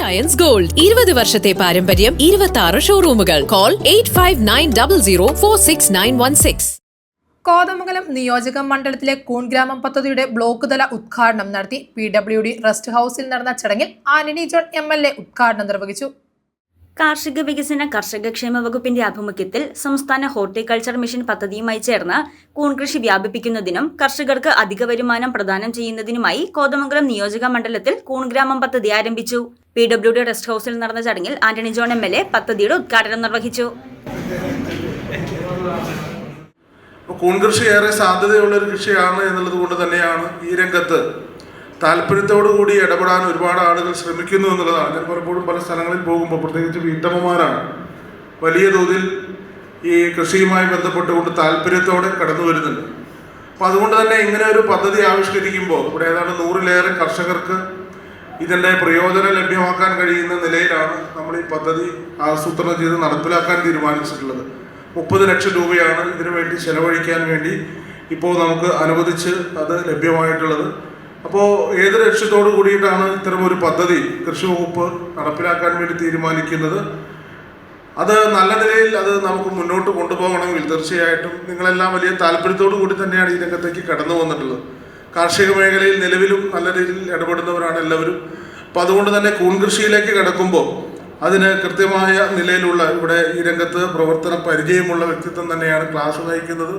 Ions gold ഇരുപത് വർഷത്തെ പാരമ്പര്യം ഇരുപത്തി ആറ് ഷോറൂമുകൾ call eight five nine double zero four six nine one six Kothamangalam നിയോജക മണ്ഡലത്തിലെ കൂൺഗ്രാമം പദ്ധതിയുടെ ബ്ലോക്ക് തല ഉദ്ഘാടനം നടത്തി പി ഡബ്ല്യു ഡി റെസ്റ്റ് ഹൌസിൽ നടന്ന ചടങ്ങിൽ Antony John M L A ഉദ്ഘാടനം നിർവഹിച്ചു. കാർഷിക വികസന കർഷക ക്ഷേമ വകുപ്പിന്റെ ആഭിമുഖ്യത്തിൽ സംസ്ഥാന ഹോർട്ടികൾച്ചർ മിഷൻ പദ്ധതിയുമായി ചേർന്ന് കൂൺകൃഷി വ്യാപിപ്പിക്കുന്നതിനും കർഷകർക്ക് അധിക വരുമാനം പ്രദാനം ചെയ്യുന്നതിനുമായി കോതമംഗലം നിയോജക മണ്ഡലത്തിൽ കൂൺഗ്രാമം പദ്ധതി ആരംഭിച്ചു. പി ഡബ്ല്യു ഡി റെസ്റ്റ് ഹൌസിൽ നടന്ന ചടങ്ങിൽ Antony John M L A പദ്ധതിയുടെ ഉദ്ഘാടനം നിർവഹിച്ചു. കൂൺകൃഷി ഏറെ സാധ്യതയുള്ള ഒരു കൃഷിയാണ് എന്നുള്ളത് കൊണ്ട് തന്നെയാണ് ഈ രംഗത്ത് താല്പര്യത്തോടു കൂടി ഇടപെടാൻ ഒരുപാട് ആളുകൾ ശ്രമിക്കുന്നു എന്നുള്ളതാണ്. ഞാൻ പലപ്പോഴും പല സ്ഥലങ്ങളിൽ പോകുമ്പോൾ പ്രത്യേകിച്ച് വീട്ടമ്മമാരാണ്. വലിയ തോതിൽ ഈ കൃഷിയുമായി ബന്ധപ്പെട്ടുകൊണ്ട് താല്പര്യത്തോടെ കടന്നു വരുന്നുണ്ട്. അപ്പോൾ അതുകൊണ്ട് തന്നെ ഇങ്ങനെ ഒരു പദ്ധതി ആവിഷ്കരിക്കുമ്പോൾ ഇവിടെ ഏതാണ്ട് നൂറിലേറെ കർഷകർക്ക് ഇതിന്റെ പ്രയോജനം ലഭ്യമാക്കാൻ കഴിയുന്ന നിലയിലാണ് നമ്മൾ ഈ പദ്ധതി ആസൂത്രണം ചെയ്ത് നടപ്പിലാക്കാൻ തീരുമാനിച്ചിട്ടുള്ളത്. മുപ്പത് ലക്ഷം രൂപയാണ് ഇതിനു വേണ്ടി ചെലവഴിക്കാൻ വേണ്ടി ഇപ്പോൾ നമുക്ക് അനുവദിച്ച് അത് ലഭ്യമായിട്ടുള്ളത്. അപ്പോൾ ഏത് ലക്ഷ്യത്തോടു കൂടിയിട്ടാണ് ഇത്തരം ഒരു പദ്ധതി കൃഷി വകുപ്പ് നടപ്പിലാക്കാൻ വേണ്ടി തീരുമാനിക്കുന്നത്? അത് നല്ല നിലയിൽ അത് നമുക്ക് മുന്നോട്ട് കൊണ്ടുപോകണമെങ്കിൽ തീർച്ചയായിട്ടും നിങ്ങളെല്ലാം വലിയ താല്പര്യത്തോടു കൂടി തന്നെയാണ് ഈ രംഗത്തേക്ക് കടന്നു വന്നിട്ടുള്ളത്. കാർഷിക മേഖലയിൽ നിലവിലും നല്ല രീതിയിൽ ഇടപെടുന്നവരാണ് എല്ലാവരും. അപ്പം അതുകൊണ്ട് തന്നെ കൂൺകൃഷിയിലേക്ക് കിടക്കുമ്പോൾ അതിന് കൃത്യമായ നിലയിലുള്ള ഇവിടെ ഈ രംഗത്ത് പ്രവർത്തന പരിചയമുള്ള വ്യക്തിത്വം തന്നെയാണ് ക്ലാസ് നയിക്കുന്നത്.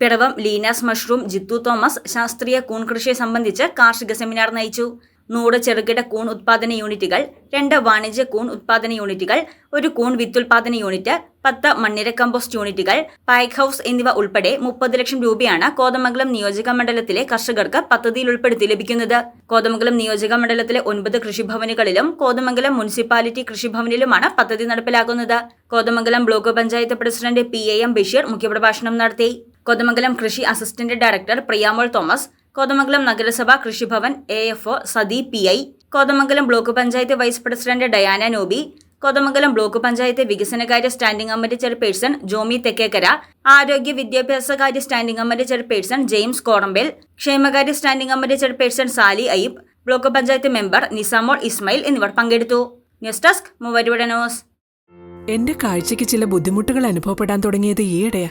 പിറവം ലീനാസ് മഷ്റൂം ജിത്തു തോമസ് ശാസ്ത്രീയ കൂൺ കൃഷിയെ സംബന്ധിച്ച് കാർഷിക സെമിനാർ നയിച്ചു. നൂറ് ചെറുകിട കൂൺ ഉത്പാദന യൂണിറ്റുകൾ രണ്ട് വാണിജ്യ കൂൺ ഉത്പാദന യൂണിറ്റുകൾ ഒരു കൂൺ വിത്തുൽപാദന യൂണിറ്റ് പത്ത് മണ്ണിര കമ്പോസ്റ്റ് യൂണിറ്റുകൾ പൈക്ക് ഹൌസ് എന്നിവ ഉൾപ്പെടെ മുപ്പത് ലക്ഷം രൂപയാണ് കോതമംഗലം നിയോജക മണ്ഡലത്തിലെ കർഷകർക്ക് പദ്ധതിയിൽ ഉൾപ്പെടുത്തി ലഭിക്കുന്നത്. കോതമംഗലം നിയോജക മണ്ഡലത്തിലെ ഒൻപത് കൃഷിഭവനുകളിലും കോതമംഗലം മുനിസിപ്പാലിറ്റി കൃഷിഭവനിലുമാണ് പദ്ധതി നടപ്പിലാക്കുന്നത്. Kothamangalam block panchayat president P A M Basheer മുഖ്യപ്രഭാഷണം നടത്തി. കോതമംഗലം കൃഷി അസിസ്റ്റന്റ് ഡയറക്ടർ പ്രിയാമോൾ തോമസ് കോതമംഗലം നഗരസഭ കൃഷിഭവൻ A F O Sathi P I Kothamangalam block panchayat vice president Diana Nobi Kothamangalam block panchayat വികസനകാര്യ standing committee chairperson Jomy Thekkekkara ആരോഗ്യ വിദ്യാഭ്യാസകാര്യ standing committee chairperson James Korampel ക്ഷേമകാര്യ standing committee chairperson Sally Ayyub block panchayat member Nisamol Ismail എന്നിവർ പങ്കെടുത്തു. News desk മൂവരുടെ news. എന്റെ കാഴ്ചയ്ക്ക് ചില ബുദ്ധിമുട്ടുകൾ അനുഭവപ്പെടാൻ തുടങ്ങിയത് ഈയിടെയാ.